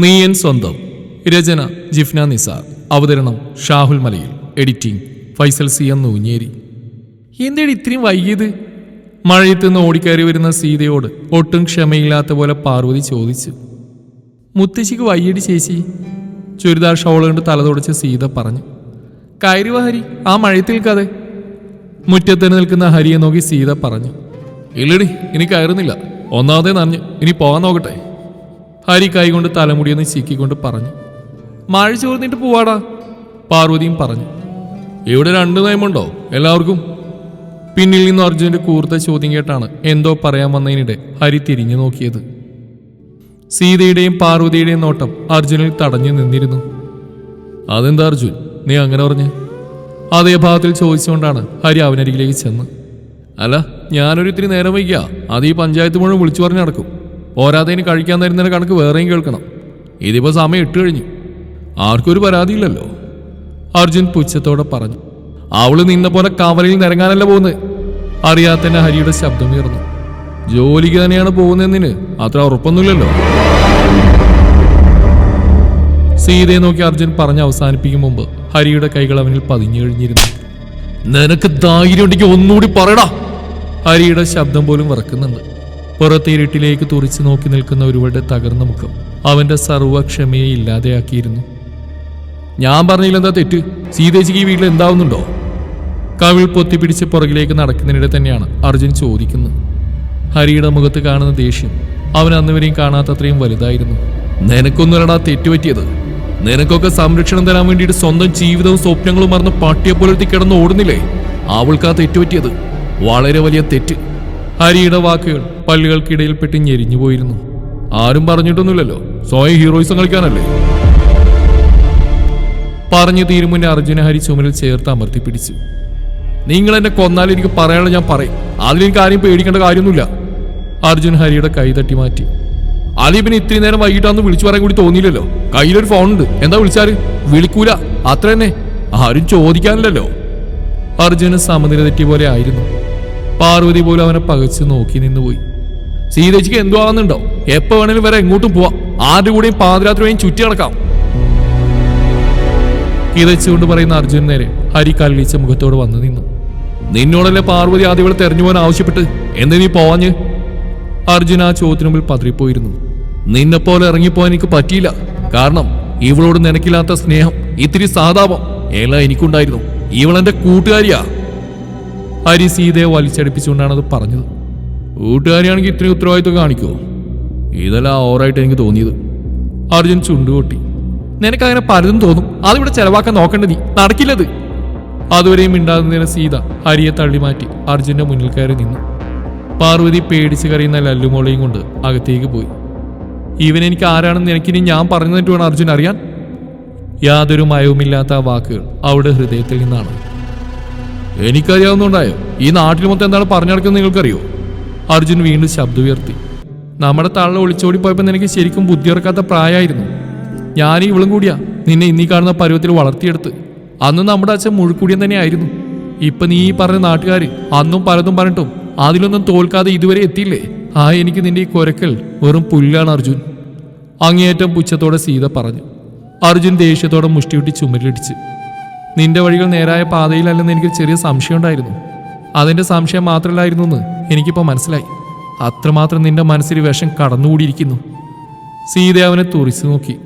നീയൻ സ്വന്തം. രചന ജിഫ്ന നിസാർ. അവതരണം Shahul Malayil. Editing Faisal C M Noonjeri. എന്തേടി ഇത്രയും വൈകിയത്? മഴയത്ത് നിന്ന് ഓടിക്കയറി വരുന്ന സീതയോട് ഒട്ടും ക്ഷമയില്ലാത്ത പോലെ പാർവതി ചോദിച്ചു. മുത്തശ്ശിക്ക് വയ്യടി ചേച്ചി. ചുരിദാർ ഷോൾ കൊണ്ട് തല തുടച്ച് സീത പറഞ്ഞു. കയറി ഹരി ആ മഴയത്തിൽ കഥ മുറ്റത്തിന് നിൽക്കുന്ന ഹരിയെ നോക്കി സീത പറഞ്ഞു. ഇല്ലടി ഇനി കയറുന്നില്ല. ഒന്നാമതേ നനഞ്ഞു. ഇനി പോകാൻ നോക്കട്ടെ. ഹരി കൈകൊണ്ട് തലമുടിയൊന്ന് ചീക്കിക്കൊണ്ട് പറഞ്ഞു. മഴ ചോർന്നിട്ട് പോവാടാ പാർവതിയും പറഞ്ഞു. ഇവിടെ രണ്ട് നയമുണ്ടോ എല്ലാവർക്കും? പിന്നിൽ നിന്ന് അർജുനന്റെ കൂർത്ത ചോദ്യം കേട്ടാണ് എന്തോ പറയാൻ വന്നതിനിടെ ഹരി തിരിഞ്ഞു നോക്കിയത്. സീതയുടെയും പാർവതിയുടെയും നോട്ടം അർജുനിൽ തടഞ്ഞു നിന്നിരുന്നു. അതെന്താ അർജുൻ? നീ അങ്ങനെ പറഞ്ഞു? അതേ ഭാഗത്തിൽ ചോദിച്ചുകൊണ്ടാണ് ഹരി അവനരികിലേക്ക് ചെന്ന്. അല്ല ഞാനൊരു ഇത്തിരി നേരം വൈകിയ. അത് ഈ പഞ്ചായത്ത് മുഴുവൻ വിളിച്ചു പറഞ്ഞു നടക്കും. പോരാതെ ഇനി കഴിക്കാൻ തരുന്നതിന് കണക്ക് വേറെയും കേൾക്കണം. ഇതിപ്പോൾ സമയം ഇട്ട് കഴിഞ്ഞു. ആർക്കൊരു പരാതിയില്ലല്ലോ. അർജുൻ പുച്ഛത്തോടെ പറഞ്ഞു. അവൾ നിന്ന പോലെ കവലയിൽ നിരങ്ങാനല്ല പോകുന്നത്. അറിയാത്തന്നെ ഹരിയുടെ ശബ്ദം ഉയർന്നു. ജോലിക്ക് തന്നെയാണ് പോകുന്നതിന് അത്ര ഉറപ്പൊന്നുമില്ലല്ലോ. സീതയെ നോക്കി അർജുൻ പറഞ്ഞ് അവസാനിപ്പിക്കും മുമ്പ് ഹരിയുടെ കൈകൾ അവനിൽ പതിഞ്ഞു കഴിഞ്ഞിരുന്നു. നിനക്ക് ധൈര്യം ഉണ്ടെങ്കിൽ ഒന്നുകൂടി പറയടാ. ഹരിയുടെ ശബ്ദം പോലും വിറക്കുന്നുണ്ട്. പുറത്തെ ഇരുട്ടിലേക്ക് തുറിച്ചു നോക്കി നിൽക്കുന്ന ഒരുവളുടെ തകർന്ന മുഖം അവന്റെ സർവക്ഷമയെ ഇല്ലാതെയാക്കിയിരുന്നു. ഞാൻ പറഞ്ഞില്ലെന്താ തെറ്റ്? സീതേജിക്ക് ഈ വീട്ടിൽ എന്താവുന്നുണ്ടോ? കവിൾ പൊത്തിപ്പിടിച്ച് പുറകിലേക്ക് നടക്കുന്നതിനിടെ തന്നെയാണ് അർജുൻ ചോദിക്കുന്നത്. ഹരിയുടെ മുഖത്ത് കാണുന്ന ദേഷ്യം അവൻ അന്നുവരെയും കാണാത്തത്രയും വലുതായിരുന്നു. നിനക്കൊന്നുമല്ലടാ തെറ്റുപറ്റിയത്. നിനക്കൊക്കെ സംരക്ഷണം തരാൻ വേണ്ടിയിട്ട് സ്വന്തം ജീവിതവും സ്വപ്നങ്ങളും മറന്ന് പട്ടിയെ പുലർത്തി കിടന്ന് ഓടുന്നില്ലേ? അവൾക്കാ തെറ്റുപറ്റിയത്. വളരെ വലിയ തെറ്റ്. ഹരിയുടെ വാക്കുകൾ പല്ലുകൾക്കിടയിൽപ്പെട്ട് ഞെരിഞ്ഞു പോയിരുന്നു. ആരും പറഞ്ഞിട്ടൊന്നുമില്ലല്ലോ. സ്വയം ഹീറോയിസം കളിക്കാനല്ലേ? പറഞ്ഞു തീരുമുന്നേ അർജുന ഹരി ചുമലിൽ ചേർത്ത് അമർത്തി പിടിച്ചു. നിങ്ങൾ എന്നെ കൊന്നാലും എനിക്ക് പറയാനുള്ള ഞാൻ പറയും. അതിലെനിക്ക് ആരെയും പേടിക്കേണ്ട കാര്യമൊന്നുമില്ല. അർജുൻ ഹരിയുടെ കൈ തട്ടി മാറ്റി. അലീബിന് ഇത്രയും നേരം വൈകിട്ടാന്ന് വിളിച്ചു പറയാൻ കൂടി തോന്നിയില്ലല്ലോ. കയ്യിലൊരു ഫോൺ ഉണ്ട് എന്താ വിളിച്ചാൽ? വിളിക്കൂല. അത്ര തന്നെ. ആരും ചോദിക്കാനില്ലല്ലോ. അർജുന് സമനില തെറ്റിയ പോലെ ആയിരുന്നു. പാർവതി പോലും അവനെ പകച്ച് നോക്കി നിന്നുപോയി. സീതയ്ക്ക് എന്തോ ആവുന്നുണ്ടോ? എപ്പോ വേണേലും വരെ എങ്ങോട്ടും പോവാം. ആരുടെ കൂടെയും പാതിരാത്രി വരെയും ചുറ്റി നടക്കാം. കിതച്ചുകൊണ്ട് പറയുന്ന അർജുൻ നേരെ ഹരി കല്ലിച്ച മുഖത്തോട് വന്നു നിന്നു. നിന്നോടല്ലേ പാർവതി ആദ്യം ഇവിടെ തെരഞ്ഞു പോകാൻ ആവശ്യപ്പെട്ട് എന്ത് നീ പോവാഞ്ഞ്? അർജുൻ ആ ചോദ്യത്തിന് മുമ്പിൽ പതറിപ്പോയിരുന്നു നിന്നെപ്പോലെ ഇറങ്ങിപ്പോവാൻ എനിക്ക് പറ്റിയില്ല. കാരണം ഇവളോട് നിനക്കില്ലാത്ത സ്നേഹം ഇത്തിരി സാതാപം എല്ലാം എനിക്കുണ്ടായിരുന്നു. ഇവളെന്റെ കൂട്ടുകാരിയാ. ഹരി സീതയെ വലിച്ചടിപ്പിച്ചുകൊണ്ടാണ് അത് പറഞ്ഞത്. കൂട്ടുകാരിയാണെങ്കിൽ ഇത്രയും ഉത്തരവാദിത്വം കാണിക്കുമോ ഇതെല്ലാം ഓവറായിട്ട് എനിക്ക് തോന്നിയത്. അർജുൻ ചുണ്ടുകൊട്ടി. നിനക്ക് അങ്ങനെ പലതും തോന്നും. അതിവിടെ ചെലവാക്കാൻ നോക്കേണ്ടത് നീ. നടക്കില്ലത്. അതുവരെയും മിണ്ടാകുന്നതിന് സീത ഹരിയെ തള്ളി മാറ്റി അർജുന്റെ മുന്നിൽ കയറി നിന്നു. പാർവതി പേടിച്ച് കറിയുന്ന ലല്ലുമോളയും കൊണ്ട് അകത്തേക്ക് പോയി. ഇവൻ എനിക്ക് ആരാണെന്ന് എനിക്കിനി ഞാൻ പറഞ്ഞു തന്നിട്ട് വേണം അർജുൻ അറിയാൻ? യാതൊരു മയവുമില്ലാത്ത വാക്കുകൾ അവളുടെ ഹൃദയത്തിൽ നിന്നാണ്. എനിക്കറിയാവുന്നുണ്ടായോ ഈ നാട്ടിൽ മൊത്തം എന്താണ് പറഞ്ഞു നടക്കുന്നത് നിങ്ങൾക്കറിയോ? അർജുൻ വീണ്ടും ശബ്ദം ഉയർത്തി നമ്മുടെ തള്ള ഒളിച്ചോടി പോയപ്പോൾ നിനക്ക് ശരിക്കും ബുദ്ധി ഇറക്കാത്ത പ്രായമായിരുന്നു. ഞാൻ ഇവളും കൂടിയാ നിന്നെ ഇന്നീ കാണുന്ന പരുവത്തിൽ വളർത്തിയെടുത്ത്. അന്ന് നമ്മുടെ അച്ഛൻ മുഴുക്കുടിയൻ തന്നെയായിരുന്നു. ഇപ്പൊ നീ ഈ പറഞ്ഞ നാട്ടുകാർ അന്നും പലതും പറഞ്ഞിട്ടും അതിലൊന്നും തോൽക്കാതെ ഇതുവരെ എത്തിയില്ലേ? ആ എനിക്ക് നിന്റെ ഈ കൊരക്കൽ വെറും പുല്ലാണ് അർജുൻ. അങ്ങേയറ്റം പുച്ഛത്തോടെ സീത പറഞ്ഞു. അർജുൻ ദേഷ്യത്തോടെ മുഷ്ടിയുട്ടി ചുമരിലിടിച്ച്. നിന്റെ വഴികൾ നേരായ പാതയിലല്ലെന്ന് എനിക്ക് ചെറിയ സംശയം ഉണ്ടായിരുന്നു അതിന്റെ സംശയം മാത്രമല്ലായിരുന്നു എന്ന് എനിക്കിപ്പോൾ മനസ്സിലായി. അത്രമാത്രം നിന്റെ മനസ്സിൽ വിഷം കടന്നുകൂടിയിരിക്കുന്നു. സീത അവനെ തുറിച്ചു നോക്കി.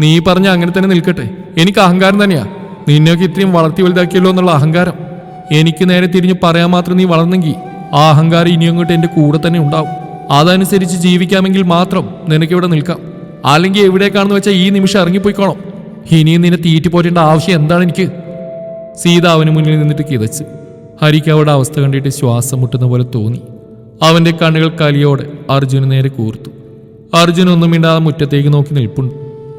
നീ പറഞ്ഞ അങ്ങനെ തന്നെ നിൽക്കട്ടെ. എനിക്ക് അഹങ്കാരം തന്നെയാ. നിന്നെയൊക്കെ ഇത്രയും വളർത്തി വലുതാക്കിയല്ലോ എന്നുള്ള അഹങ്കാരം. എനിക്ക് നേരെ തിരിഞ്ഞ് പറയാൻ മാത്രം നീ വളർന്നെങ്കിൽ ആ അഹങ്കാരം ഇനി അങ്ങോട്ട് എന്റെ കൂടെ തന്നെ ഉണ്ടാവും. അതനുസരിച്ച് ജീവിക്കാമെങ്കിൽ മാത്രം നിനക്കിവിടെ നിൽക്കാം. അല്ലെങ്കിൽ എവിടേക്കാണെന്ന് വെച്ചാൽ ഈ നിമിഷം ഇറങ്ങിപ്പോയിക്കോണം. ഇനിയും നിന്നെ തീറ്റിപ്പോറ്റേണ്ട ആവശ്യം എന്താണ് എനിക്ക്? സീത അവന് മുന്നിൽ നിന്നിട്ട് കിതച്ച്. ഹരിക്ക് അവളുടെ അവസ്ഥ കണ്ടിട്ട് ശ്വാസം മുട്ടുന്ന പോലെ തോന്നി. അവന്റെ കണ്ണുകൾ കലിയോടെ അർജുന് നേരെ കൂർത്തു. അർജുൻ ഒന്നും മിണ്ടാതെ മുറ്റത്തേക്ക് നോക്കി നിൽപ്പുണ്ട്.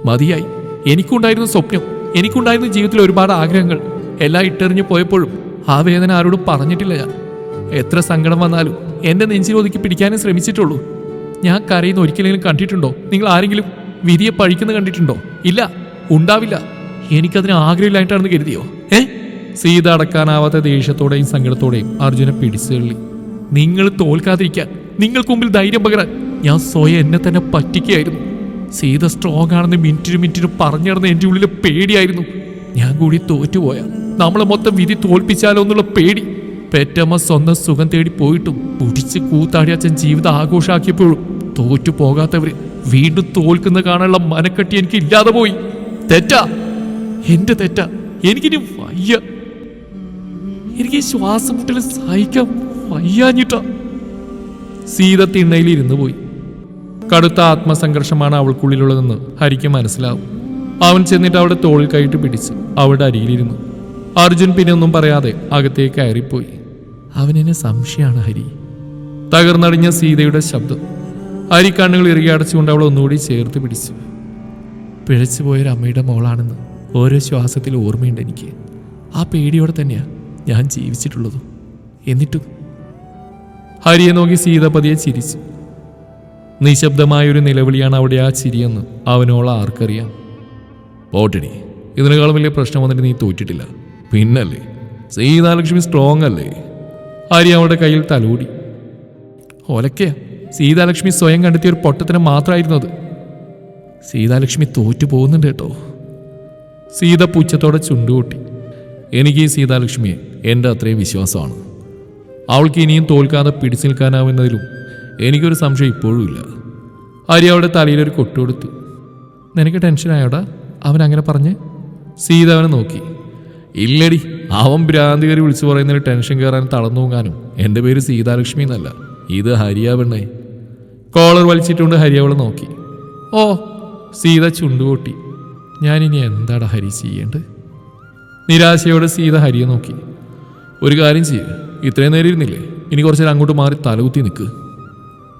മതിയായി. എനിക്കുണ്ടായിരുന്ന സ്വപ്നം എനിക്കുണ്ടായിരുന്ന ജീവിതത്തിൽ ഒരുപാട് ആഗ്രഹങ്ങൾ എല്ലാം ഇട്ടെറിഞ്ഞു പോയപ്പോഴും ആ വേദന ആരോടും പറഞ്ഞിട്ടില്ല ഞാൻ. എത്ര സങ്കടം വന്നാലും എന്റെ നെഞ്ചിൽ ഒതുക്കി പിടിക്കാനേ ശ്രമിച്ചിട്ടുള്ളൂ. ഞാൻ കരയുന്ന ഒരിക്കലെങ്കിലും കണ്ടിട്ടുണ്ടോ? നിങ്ങൾ ആരെങ്കിലും വിധിയെ പഴിക്കുന്ന കണ്ടിട്ടുണ്ടോ? ഇല്ല ഉണ്ടാവില്ല. എനിക്കതിന് ആഗ്രഹമില്ലായിട്ടാണെന്ന് കരുതിയോ? ഏ? സീത അടക്കാനാവാത്ത ദേഷ്യത്തോടെയും സങ്കടത്തോടെയും അർജുനെ പിടിച്ചു തള്ളി. നിങ്ങൾ തോൽക്കാതിരിക്കാൻ നിങ്ങൾക്ക് മുമ്പിൽ ധൈര്യം പകരാൻ ഞാൻ സ്വയം എന്നെ തന്നെ പറ്റിക്കുകയായിരുന്നു. സീത സ്ട്രോങ് ആണെന്ന് മിനിറ്റിന് മിനിറ്റിന് പറഞ്ഞു നടന്ന എന്റെ ഉള്ളിൽ പേടിയായിരുന്നു. ഞാൻ കൂടി തോറ്റുപോയ. നമ്മളെ മൊത്തം വിധി തോൽപ്പിച്ചാലോ എന്നുള്ള പേടി. പെറ്റമ്മ സ്വന്തം സുഖം തേടി പോയിട്ടും പുടിച്ച് കൂത്താടി അച്ഛൻ ജീവിതം ആഘോഷാക്കിയപ്പോഴും തോറ്റു പോകാത്തവര് വീണ്ടും തോൽക്കുന്ന കാണാനുള്ള മനക്കെട്ടി എനിക്ക് ഇല്ലാതെ പോയി. തെറ്റാ. എന്റെ തെറ്റാ. എനിക്കിനി വയ്യ. എനിക്ക് ശ്വാസം മുട്ടൽ സഹിക്കാൻ വയ്യാഞ്ഞിട്ട. സീത തിണ്ണയിൽ ഇരുന്നു പോയി. കടുത്ത ആത്മസംഘർഷമാണ് അവൾക്കുള്ളിലുള്ളതെന്ന് ഹരിക്ക് മനസ്സിലാവും. അവൻ ചെന്നിട്ട് അവളുടെ തോളിൽ കൈയിട്ട് പിടിച്ച് അവളുടെ അരിയിലിരുന്നു അർജുൻ പിന്നെ ഒന്നും പറയാതെ അകത്തേക്ക് കയറിപ്പോയി. അവനെന്നെ സംശയമാണ് ഹരി. തകർന്നടിഞ്ഞ സീതയുടെ ശബ്ദം. ഹരി കണ്ണുകൾ ഇറുകി അടച്ചുകൊണ്ട് അവൾ ഒന്നുകൂടി ചേർത്ത് പിടിച്ചു. പിഴച്ചു അമ്മയുടെ മോളാണെന്ന് ഓരോ ശ്വാസത്തിൽ ഓർമ്മയുണ്ട് എനിക്ക്. ആ പേടിയോടെ തന്നെയാ. ഞാൻ ജീവിച്ചിട്ടുള്ളതും. എന്നിട്ടും ഹരിയെ നോക്കി സീത പതിയെ ചിരിച്ചു. നിശബ്ദമായൊരു നിലവിളിയാണ് അവിടെ ആ ചിരിയെന്ന് അവനോളം ആർക്കറിയാം. പോട്ടിടി ഇതിനേക്കാളും വലിയ പ്രശ്നം വന്നിട്ട് നീ തോറ്റിട്ടില്ല. പിന്നല്ലേ? സീതാലക്ഷ്മി സ്ട്രോങ് അല്ലേ ഹരി അവളുടെ കയ്യിൽ തലോടി. ഒലക്കയാ സീതാലക്ഷ്മി സ്വയം കണ്ടെത്തിയ ഒരു പൊട്ടത്തിന് മാത്രമായിരുന്നു അത്. സീതാലക്ഷ്മി തോറ്റു പോകുന്നുണ്ട് കേട്ടോ. സീത പുച്ഛത്തോടെ ചുണ്ടുകൂട്ടി. എനിക്ക് ഈ സീതാലക്ഷ്മിയെ എന്റെ അത്രയും വിശ്വാസമാണ്. അവൾക്ക് ഇനിയും തോൽക്കാതെ പിടിച്ചു നിൽക്കാനാവുന്നതിലും എനിക്കൊരു സംശയം ഇപ്പോഴും ഇല്ല. ഹരി അവളുടെ തലയിലൊരു കൊട്ടുകൊടുത്തു നിനക്ക് ടെൻഷനായോടാ അവൻ അങ്ങനെ പറഞ്ഞ്? സീത അവനെ നോക്കി. ഇല്ലടി അവൻ ഭ്രാന്തികരി വിളിച്ചു പറയുന്നതിൽ ടെൻഷൻ കയറാൻ തളർന്നു പോകാനും എന്റെ പേര് സീതാലക്ഷ്മി എന്നല്ല. ഇത് ഹരിയാ പെണ്ണേ. കോളർ വലിച്ചിട്ടുകൊണ്ട് ഹരി അവളെ നോക്കി. ഓ സീത ചുണ്ടുകൂട്ടി ഞാനിനി എന്താടാ ഹരി ചെയ്യേണ്ടത്? നിരാശയോടെ സീത ഹരിയെ നോക്കി. ഒരു കാര്യം ചെയ്യുക ഇത്രയും നേരം ഇരുന്നില്ലേ? ഇനി കുറച്ചു നേരം അങ്ങോട്ട് മാറി തലകുത്തി നിൽക്ക്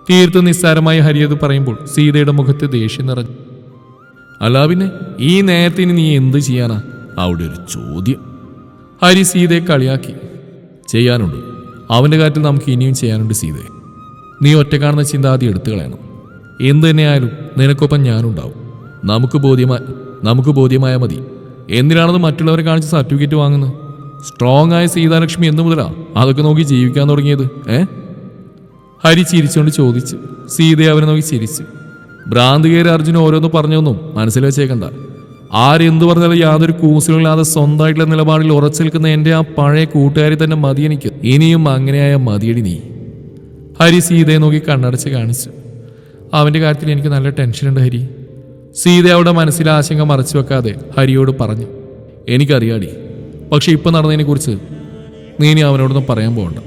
തീർത്തും നിസ്സാരമായി ഹരിയത് പറയുമ്പോൾ സീതയുടെ മുഖത്ത് ദേഷ്യം നിറഞ്ഞു. അല്ല പിന്നെ ഈ നേരത്തിന് നീ എന്ത് ചെയ്യാനാ? അവിടെ ഒരു ചോദ്യം. ഹരി സീതയെ കളിയാക്കി. ചെയ്യാനുണ്ട്. അവന്റെ കാര്യത്തിൽ നമുക്ക് ഇനിയും ചെയ്യാനുണ്ട് സീതയെ. നീ ഒറ്റ കാണുന്ന ചിന്ത ആദ്യം എടുത്തു കളയണം. എന്ത് തന്നെയായാലും നിനക്കൊപ്പം ഞാനുണ്ടാവും. നമുക്ക് ബോധ്യമായ നമുക്ക് ബോധ്യമായ മതി. എന്തിനാണെന്ന് മറ്റുള്ളവരെ കാണിച്ച് സർട്ടിഫിക്കറ്റ് വാങ്ങുന്നത്? സ്ട്രോങ് ആയ സീതാലക്ഷ്മി എന്ന് മുതലാ അതൊക്കെ നോക്കി ജീവിക്കാൻ തുടങ്ങിയത് ഏ? ഹരി ചിരിച്ചുകൊണ്ട് ചോദിച്ചു. സീതയെ അവനെ നോക്കി ചിരിച്ചു. ഭ്രാന്ത് കയറി അർജുന ഓരോന്ന് പറഞ്ഞൊന്നും മനസ്സിൽ വെച്ചേക്കണ്ട. ആരെന്തു പറഞ്ഞാലും യാതൊരു കൂസലുമില്ലാതെ സ്വന്തമായിട്ടുള്ള നിലപാടിൽ ഉറച്ചു നിൽക്കുന്ന എന്റെ ആ പഴയ കൂട്ടുകാരി തന്നെ മതി എനിക്ക്. ഇനിയും അങ്ങനെയായ മതിയടി നീ. ഹരി സീതയെ നോക്കി കണ്ണടച്ച് കാണിച്ചു. അവന്റെ കാര്യത്തിൽ എനിക്ക് നല്ല ടെൻഷനുണ്ട് ഹരി. സീത അവിടെ മനസ്സിലെ ആശങ്ക മറച്ചു വെക്കാതെ ഹരിയോട് പറഞ്ഞു. എനിക്കറിയാടി പക്ഷെ ഇപ്പം നടന്നതിനെക്കുറിച്ച് നീ ഇനി അവനോടൊന്നും പറയാൻ പോകണ്ട.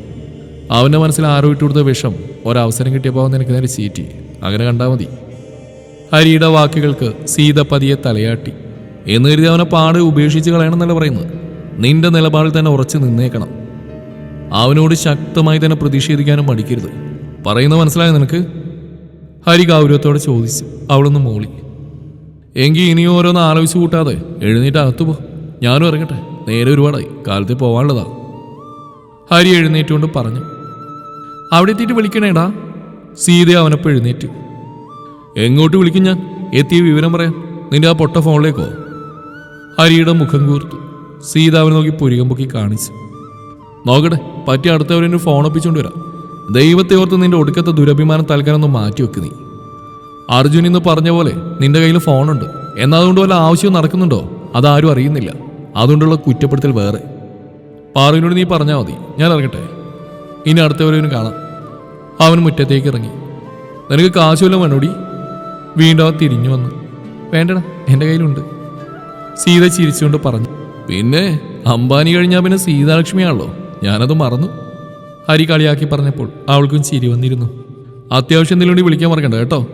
അവന്റെ മനസ്സിൽ ആരോ ഇട്ട് കൊടുത്ത വിഷം ഒരവസരം കിട്ടിയപ്പോൾ അവൻ നിനക്ക് നേരെ ചീറ്റി. അങ്ങനെ കണ്ടാൽ മതി. ഹരിയുടെ വാക്കുകൾക്ക് സീത പതിയെ തലയാട്ടി. എന്ന് കരുതി അവനെ പാടെ ഉപേക്ഷിച്ച് കളയണമെന്നല്ല പറയുന്നത്. നിന്റെ നിലപാടിൽ തന്നെ ഉറച്ചു നിന്നേക്കണം. അവനോട് ശക്തമായി തന്നെ പ്രതിഷേധിക്കാനും മടിക്കരുത്. പറയുന്നത് മനസ്സിലായോ നിനക്ക്? ഹരി ഗൗരവത്തോടെ ചോദിച്ചു അവളൊന്ന് മൂളി. എങ്കിൽ ഇനി ഓരോന്ന് ആലോചിച്ച് കൂട്ടാതെ എഴുന്നേറ്റ് അകത്തു പോ. ഞാനും ഇറങ്ങട്ടെ. നേരെ ഒരുപാടായി കാലത്തിൽ പോവാനുള്ളതാ. ഹരി എഴുന്നേറ്റുകൊണ്ട് പറഞ്ഞു അവിടെ എത്തിയിട്ട് വിളിക്കണേടാ. സീത അവനപ്പോൾ എഴുന്നേറ്റു. എങ്ങോട്ട് വിളിക്കും ഞാൻ? എത്തിയ വിവരം പറയാം. നിന്റെ ആ പൊട്ട ഫോണിലേക്കോ? ഹരിയുടെ മുഖം കൂർത്തു. സീത അവനെ നോക്കി പുരികം പൊക്കി കാണിച്ചു. നോക്കട്ടെ പറ്റിയ അടുത്തവരെ ഫോൺ ഒപ്പിച്ചുകൊണ്ട് വരാം. ദൈവത്തെ ഓർത്ത് നിന്റെ ഒടുക്കത്തെ ദുരഭിമാനം തൽക്കാലം ഒന്ന് മാറ്റി വെക്ക് നീ. അർജുൻ ഇന്ന് പറഞ്ഞ പോലെ നിന്റെ കയ്യിൽ ഫോണുണ്ട്. എന്നാൽ അതുകൊണ്ട് വല്ല ആവശ്യം നടക്കുന്നുണ്ടോ? അതാരും അറിയുന്നില്ല. അതുകൊണ്ടുള്ള കുറ്റപ്പെടുത്തൽ വേറെ. പാറുവിനോട് നീ പറഞ്ഞാൽ മതി. ഞാൻ ഇറങ്ങട്ടെ. ഇനി അടുത്തവരവന് കാണാം. അവൻ മുറ്റത്തേക്ക് ഇറങ്ങി. നിനക്ക് കാശുമല്ല വേണോടി വീണ്ടും അവൻ തിരിഞ്ഞു വന്നു. വേണ്ടടാ എന്റെ കയ്യിലുണ്ട്. സീത ചിരിച്ചുകൊണ്ട് പറഞ്ഞു. പിന്നെ അംബാനി കഴിഞ്ഞാൽ പിന്നെ സീതാലക്ഷ്മിയാണല്ലോ. ഞാനത് മറന്നു. ഹരി കളിയാക്കി പറഞ്ഞപ്പോൾ അവൾക്കും ചിരി വന്നിരുന്നു. അത്യാവശ്യം എന്തെങ്കിലും വിളിക്കാൻ മറക്കണ്ട കേട്ടോ.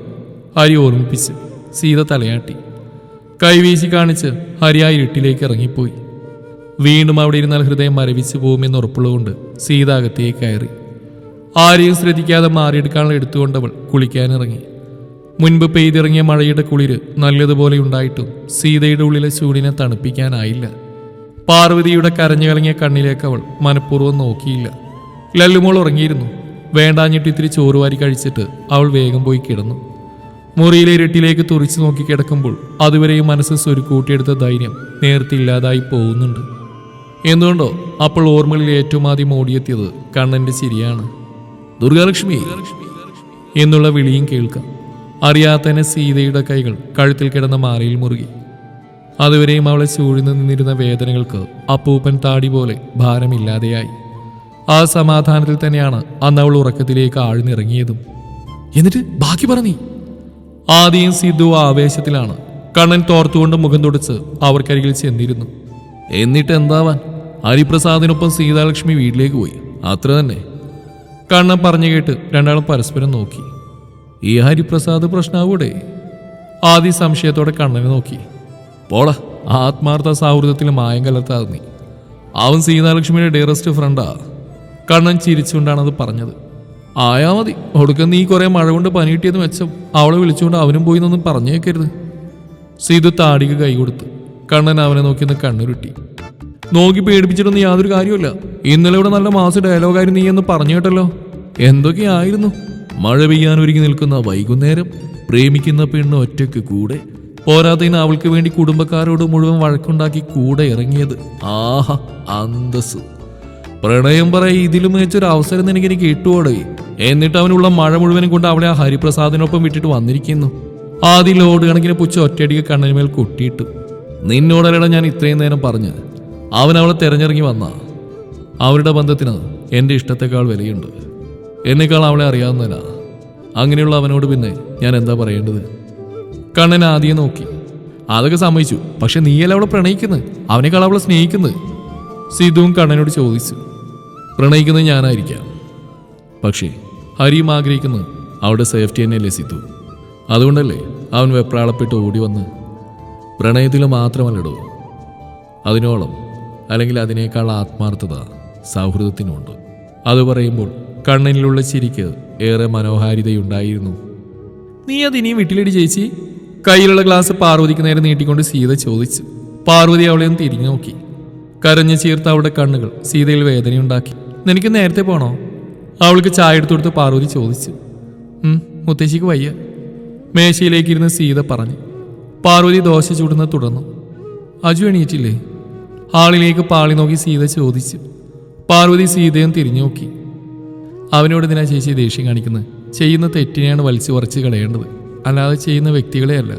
ഹരി ഓർമ്മിപ്പിച്ച് സീത തലയാട്ടി. കൈവീശി കാണിച്ച് ഹരി ആ ഇരുട്ടിലേക്ക് ഇറങ്ങിപ്പോയി. വീണ്ടും അവിടെ ഇരുന്നാൽ ഹൃദയം മരവിച്ചു പോകുമെന്ന് ഉറപ്പുള്ളതുകൊണ്ട് സീത അകത്തേക്ക് കയറി. ആരെയും ശ്രദ്ധിക്കാതെ മാറിയെടുക്കാനുള്ള എടുത്തുകൊണ്ടവൾ കുളിക്കാനിറങ്ങി. മുൻപ് പെയ്തിറങ്ങിയ മഴയുടെ കുളിര് നല്ലതുപോലെ ഉണ്ടായിട്ടും സീതയുടെ ഉള്ളിലെ ചൂടിനെ തണുപ്പിക്കാനായില്ല. പാർവതിയുടെ കരഞ്ഞു കലങ്ങിയ കണ്ണിലേക്ക് അവൾ മനഃപൂർവം നോക്കിയില്ല. ലല്ലുമോൾ ഉറങ്ങിയിരുന്നു. വേണ്ടാഞ്ഞിട്ട് ഇത്തിരി ചോറ് വാരി കഴിച്ചിട്ട് അവൾ വേഗം പോയി കിടന്നു. മുറിയിലെ ഇരട്ടിലേക്ക് തുറിച്ചു നോക്കി കിടക്കുമ്പോൾ അതുവരെയും മനസ്സ് സ്വരുക്കൂട്ടിയെടുത്ത ധൈര്യം നേരത്തെ ഇല്ലാതായി പോകുന്നുണ്ട്. എന്തുകൊണ്ടോ അപ്പോൾ ഓർമ്മകളിൽ ഏറ്റവും ആദ്യം ഓടിയെത്തിയത് കണ്ണന്റെ ശരിയാണ് ദുർഗാലക്ഷ്മി! എന്നുള്ള വിളിയും കേൾക്കാം. അറിയാത്തന്നെ സീതയുടെ കൈകൾ കഴുത്തിൽ കിടന്ന മാലയിൽ മുറുകി. അതുവരെയും അവളെ ചൂഴ്ന്നു നിന്നിരുന്ന വേദനകൾക്ക് അപ്പൂപ്പൻ താടി പോലെ ഭാരമില്ലാതെയായി. ആ സമാധാനത്തിൽ തന്നെയാണ് അന്ന് അവൾ ഉറക്കത്തിലേക്ക് ആഴ്ന്നിറങ്ങിയതും. എന്നിട്ട് ബാക്കി പറഞ്ഞീ ആദ്യം സിദ്ധു ആവേശത്തിലാണ്. കണ്ണൻ തോർത്തുകൊണ്ട് മുഖം തുടച്ച് അവർക്കരികിൽ ചെന്നിരുന്നു. എന്നിട്ട് എന്താവാൻ? ഹരിപ്രസാദിനൊപ്പം സീതാലക്ഷ്മി വീട്ടിലേക്ക് പോയി. അത്ര തന്നെ. കണ്ണൻ പറഞ്ഞു കേട്ട് രണ്ടാളും പരസ്പരം നോക്കി. ഈ ഹരിപ്രസാദ് പ്രശ്നാവൂടെ? ആദ്യ സംശയത്തോടെ കണ്ണനെ നോക്കി. പോള ആത്മാർത്ഥ സൗഹൃദത്തിൽ മായം കലർത്താതെ നീ. അവൻ സീതാലക്ഷ്മിയുടെ ഡിയറസ്റ്റ് ഫ്രണ്ടാ കണ്ണൻ ചിരിച്ചുകൊണ്ടാണ് അത് പറഞ്ഞത്. ആയാ മതി. ഒടുക്കം നീ കുറെ മഴ കൊണ്ട് പനി കിട്ടിയെന്ന് വെച്ച അവളെ വിളിച്ചുകൊണ്ട് അവനും പോയി എന്നൊന്നും പറഞ്ഞേക്കരുത്. സീതു താടിക്ക് കൈ കൊടുത്തു കണ്ണൻ അവനെ നോക്കി ഒന്ന് കണ്ണുരുട്ടി. നോക്കി പേടിപ്പിച്ചിട്ടൊന്നും യാതൊരു കാര്യമില്ല ഇന്നലെ ഇവിടെ നല്ല മാസ് ഡയലോഗായിരുന്നു നീ എന്ന് പറഞ്ഞു കേട്ടല്ലോ. എന്തൊക്കെയായിരുന്നു? മഴ പെയ്യാൻ ഒരുങ്ങി നിൽക്കുന്ന വൈകുന്നേരം പ്രേമിക്കുന്ന പെണ്ണ് ഒറ്റയ്ക്ക് കൂടെ പോരാത്തതിന് അവൾക്ക് വേണ്ടി കുടുംബക്കാരോട് മുഴുവൻ വഴക്കുണ്ടാക്കി കൂടെ ഇറങ്ങിയത്. ആഹാ അന്തസ് പ്രണയം പറയ ഇതിലും മികച്ചൊരു അവസരം നിനക്ക് എനിക്ക് കിട്ടുവോടെ? എന്നിട്ട് അവനുള്ള മഴ മുഴുവനും കൊണ്ട് അവളെ ആ ഹരിപ്രസാദിനൊപ്പം വിട്ടിട്ട് വന്നിരിക്കുന്നു. ആദ്യം ലോഡ് കണക്കിന് പുച്ച ഒറ്റയടിക്ക് കണ്ണിനുമേൽ കൊട്ടിയിട്ടു. നിന്നോടല്ലട ഞാൻ ഇത്രയും നേരം പറഞ്ഞു. അവൻ അവളെ തെരഞ്ഞിറങ്ങി വന്ന. അവരുടെ ബന്ധത്തിന് എന്റെ ഇഷ്ടത്തെക്കാൾ വിലയുണ്ട്. എന്നേക്കാൾ അവളെ അറിയാവുന്നതിനാ അങ്ങനെയുള്ള അവനോട് പിന്നെ ഞാൻ എന്താ പറയേണ്ടത്? കണ്ണൻ ആദ്യം നോക്കി. അതൊക്കെ സമ്മതിച്ചു. പക്ഷെ നീയല്ല അവളെ പ്രണയിക്കുന്നത് അവനേക്കാൾ അവളെ സ്നേഹിക്കുന്നത് സിധുവും കണ്ണനോട് ചോദിച്ചു. പ്രണയിക്കുന്നത് ഞാനായിരിക്കാം. പക്ഷേ ഹരിയും ആഗ്രഹിക്കുന്നത് അവളുടെ സേഫ്റ്റി തന്നെയല്ലേ ലസിത്തു അതുകൊണ്ടല്ലേ അവൻ വെപ്രാളപ്പെട്ട് ഓടി വന്ന് പ്രണയത്തിൽ മാത്രമല്ലടോ അതിനോളം അല്ലെങ്കിൽ അതിനേക്കാൾ ആത്മാർത്ഥത സൗഹൃദത്തിനുണ്ട്. അത് പറയുമ്പോൾ കണ്ണനിലുള്ള ചിരിക്ക് ഏറെ മനോഹാരിതയുണ്ടായിരുന്നു. നീ അതിനെയും വിട്ടിലിടി ചേച്ചി. കയ്യിലുള്ള ഗ്ലാസ് പാർവതിക്ക് നേരെ നീട്ടിക്കൊണ്ട് സീത ചോദിച്ചു. പാർവതി അവളെയും തിരിഞ്ഞു നോക്കി. കരഞ്ഞു ചീർത്ത അവളുടെ കണ്ണുകൾ സീതയിൽ വേദനയുണ്ടാക്കി. നിനക്ക് നേരത്തെ പോണോ? അവൾക്ക് ചായ എടുത്തു കൊടുത്ത് പാർവതി ചോദിച്ചു. "ഉം, മുത്തശ്ശിക്ക് വയ്യ. മേശയിലേക്ക് ഇരുന്ന് സീത പറഞ്ഞു. പാർവതി ദോശ ചൂടുന്ന തുടർന്നു. അജു എണീറ്റില്ലേ? ഹാളിലേക്ക് പാളി നോക്കി സീത ചോദിച്ചു. പാർവതി സീതയും തിരിഞ്ഞു നോക്കി. അവനോട് ഇതിനാ ചേച്ചി ദേഷ്യം കാണിക്കുന്നത് ചെയ്യുന്ന തെറ്റിനെയാണ് വലിച്ചു കുറച്ച് കളയേണ്ടത്. അല്ലാതെ ചെയ്യുന്ന വ്യക്തികളെയല്ല.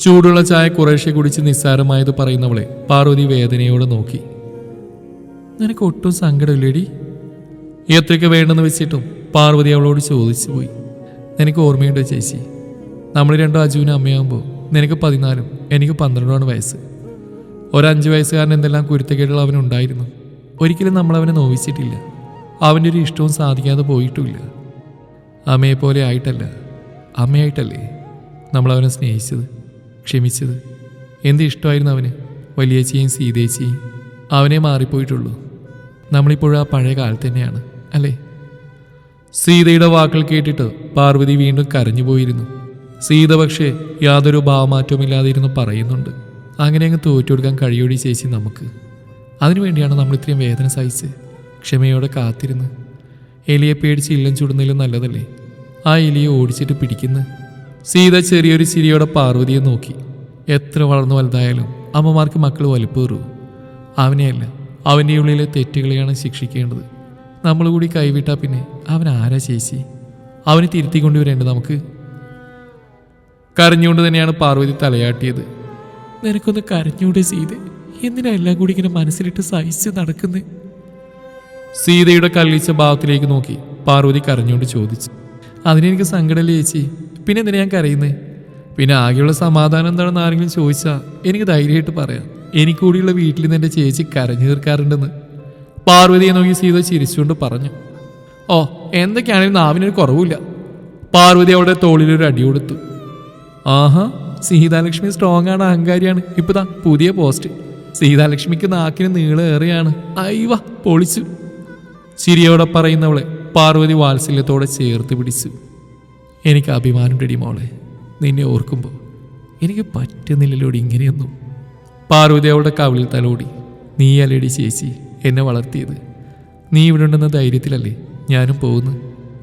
ചൂടുള്ള ചായ കുറേശ്ശെ കുടിച്ച് നിസ്സാരമായത് പറയുന്നവളെ പാർവതി വേദനയോടെ നോക്കി. നിനക്ക് ഒട്ടും സങ്കടമില്ലേടി? എത്രയ്ക്ക് വേണ്ടെന്ന് വെച്ചിട്ടും പാർവതി അവളോട് ചോദിച്ചു പോയി. നിനക്ക് ഓർമ്മയുണ്ടോ ചേച്ചി? നമ്മൾ രണ്ടും അജുവിനും അമ്മയാകുമ്പോൾ നിനക്ക് പതിനാലും എനിക്ക് പന്ത്രണ്ടുമാണ് വയസ്സ്. ഒരഞ്ച് വയസ്സുകാരൻ എന്തെല്ലാം കുരുത്തക്കേടുകൾ അവനുണ്ടായിരുന്നു ഒരിക്കലും നമ്മൾ അവനെ നോവിച്ചിട്ടില്ല. അവന്റെ ഒരു ഇഷ്ടവും സാധിക്കാതെ പോയിട്ടുമില്ല. അമ്മയെപ്പോലെ ആയിട്ടല്ല അമ്മയായിട്ടല്ലേ നമ്മൾ അവനെ സ്നേഹിച്ചത് ക്ഷമിച്ചത്? എന്ത് ഇഷ്ടമായിരുന്നു അവന്? വലിയേച്ചിയും സീതേച്ചിയും? അവനെ മാറിപ്പോയിട്ടുള്ളൂ. നമ്മളിപ്പോഴും ആ പഴയ കാലത്ത് തന്നെയാണ്. അല്ലേ? സീതയുടെ വാക്കുകൾ കേട്ടിട്ട് പാർവതി വീണ്ടും കരഞ്ഞുപോയിരുന്നു സീത പക്ഷേ യാതൊരു ഇരുന്ന് പറയുന്നുണ്ട്. അങ്ങനെ അങ്ങ് തോറ്റുകൊടുക്കാൻ കഴിയോടി ചേച്ചി നമുക്ക്? അതിനുവേണ്ടിയാണ് നമ്മൾ ഇത്രയും വേദന സഹിച്ച് ക്ഷമയോടെ കാത്തിരുന്ന് എലിയെ പേടിച്ച് ഇല്ലം ചുടുന്നതിലും നല്ലതല്ലേ? ആ എലിയെ ഓടിച്ചിട്ട് പിടിക്കുന്നു സീത ചെറിയൊരു ചിരിയോടെ പാർവതിയെ നോക്കി. എത്ര വളർന്നു വലുതായാലും അമ്മമാർക്ക് മക്കൾ വലുപ്പേറൂ. അവനെയല്ല അവന്റെ ഉള്ളിലെ തെറ്റുകളെയാണ് ശിക്ഷിക്കേണ്ടത്. നമ്മൾ കൂടി കൈവിട്ടാൽ പിന്നെ അവൻ ആരാ ചേച്ചി? അവനെ തിരുത്തിക്കൊണ്ടുവരേണ്ടത് നമുക്ക്? കരഞ്ഞുകൊണ്ട് തന്നെയാണ് പാർവതി തലയാട്ടിയത്. നിനക്കൊന്ന് കരഞ്ഞൂടെ സീത എന്തിനാ എല്ലാം കൂടി ഇങ്ങനെ മനസ്സിലിട്ട് സഹിച്ച് നടക്കുന്നത് സീതയുടെ കല്ലിച്ച ഭാവത്തിലേക്ക് നോക്കി പാർവതി കരഞ്ഞുകൊണ്ട് ചോദിച്ചു. അതിനെനിക്ക് സങ്കടമല്ലേ ചേച്ചി? പിന്നെ എന്തിനാ ഞാൻ കരയുന്നത് പിന്നെ ആകെയുള്ള സമാധാനം എന്താണെന്ന് ആരെങ്കിലും ചോദിച്ചാൽ എനിക്ക് ധൈര്യമായിട്ട് പറയാം. എനിക്കൂടിയുള്ള വീട്ടിൽ നിന്ന് എന്റെ ചേച്ചി കരഞ്ഞു തീർക്കാറുണ്ടെന്ന്. പാർവതിയെ നോക്കി സീത ചിരിച്ചുകൊണ്ട് പറഞ്ഞു ഓ എന്തൊക്കെയാണെങ്കിലും നാവിനൊരു കുറവില്ല പാർവതി അവളുടെ തോളിലൊരു അടി കൊടുത്തു. ആഹാ സീതാലക്ഷ്മി സ്ട്രോങ് ആണ് അഹങ്കാരിയാണ്. ഇപ്പൊ ദാ പുതിയ പോസ്റ്റ് സീതാലക്ഷ്മിക്ക് നാക്കിന് നീളേറെയാണ് അയ്യവ പൊളിച്ചു. ചിരിയോടെ പറയുന്നവളെ പാർവതി വാത്സല്യത്തോടെ ചേർത്ത് പിടിച്ചു. എനിക്ക് അഭിമാനമുണ്ടടി മോളെ. നിന്നെ ഓർക്കുമ്പോൾ എനിക്ക് പറ്റുന്നില്ലല്ലോടി ഇങ്ങനെയൊന്നും. പാർവതി അവളുടെ കവിളിൽ തലോടി. നീ അലടി ചേച്ചി. എന്നെ വളർത്തിയത്. നീ ഇവിടെ ഉണ്ടെന്ന ധൈര്യത്തിലല്ലേ ഞാനും പോകുന്നു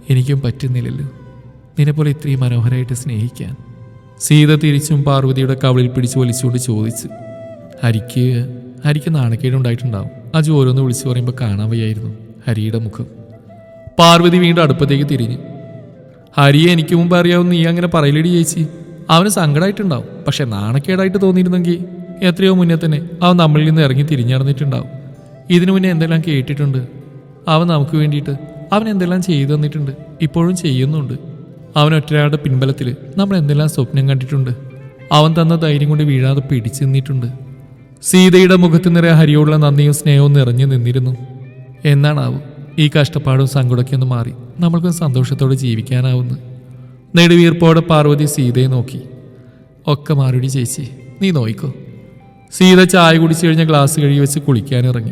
എനിക്കും പറ്റുന്നില്ലല്ലോ. നിന്നെപ്പോലെ ഇത്രയും മനോഹരമായിട്ട് സ്നേഹിക്കാൻ. സീത തിരിച്ചും പാർവതിയുടെ കവളിൽ പിടിച്ച് വലിച്ചുകൊണ്ട് ചോദിച്ചു ഹരിക്ക് ഹരിക്ക് നാണക്കേടുണ്ടായിട്ടുണ്ടാവും അജു ഓരോന്ന് വിളിച്ചു പറയുമ്പോൾ കാണാൻ വയ്യായിരുന്നു ഹരിയുടെ മുഖം. പാർവതി വീണ്ടും അടുപ്പത്തേക്ക് തിരിഞ്ഞു. ഹരിയെ എനിക്ക് മുമ്പ് അറിയാവുന്ന നീ അങ്ങനെ പറയില്ലടി ചേച്ചി. അവന് സങ്കടമായിട്ടുണ്ടാവും പക്ഷെ നാണക്കേടായിട്ട് തോന്നിയിരുന്നെങ്കിൽ എത്രയോ മുന്നേ തന്നെ അവൻ നമ്മളിൽ നിന്ന് ഇറങ്ങി തിരിഞ്ഞടന്നിട്ടുണ്ടാവും ഇതിനു മുന്നേ എന്തെല്ലാം കേട്ടിട്ടുണ്ട്? അവൻ നമുക്ക് വേണ്ടിയിട്ട് അവൻ എന്തെല്ലാം ചെയ്തു തന്നിട്ടുണ്ട്? ഇപ്പോഴും ചെയ്യുന്നുണ്ട്. അവൻ ഒറ്റയാളുടെ പിൻബലത്തിൽ നമ്മൾ എന്തെല്ലാം സ്വപ്നം കണ്ടിട്ടുണ്ട്? അവൻ തന്ന ധൈര്യം കൊണ്ട് വീഴാതെ പിടിച്ചു നിന്നിട്ടുണ്ട്. സീതയുടെ മുഖത്ത് നിറയെ ഹരിയോടുള്ള നന്ദിയും സ്നേഹവും നിറഞ്ഞു നിന്നിരുന്നു. എന്നാണാവും? ഈ കഷ്ടപ്പാടും സങ്കടമൊക്കെ ഒന്ന് മാറി നമ്മൾക്കും സന്തോഷത്തോടെ ജീവിക്കാനാവുന്നു. നെടുവീർപ്പോടെ പാർവതി സീതയെ നോക്കി. ഒക്കെ മാറുടി ചേച്ചി നീ നോയിക്കോ. സീത ചായ കുടിച്ചു കഴിഞ്ഞ ഗ്ലാസ് കഴുകി വെച്ച് കുളിക്കാനിറങ്ങി.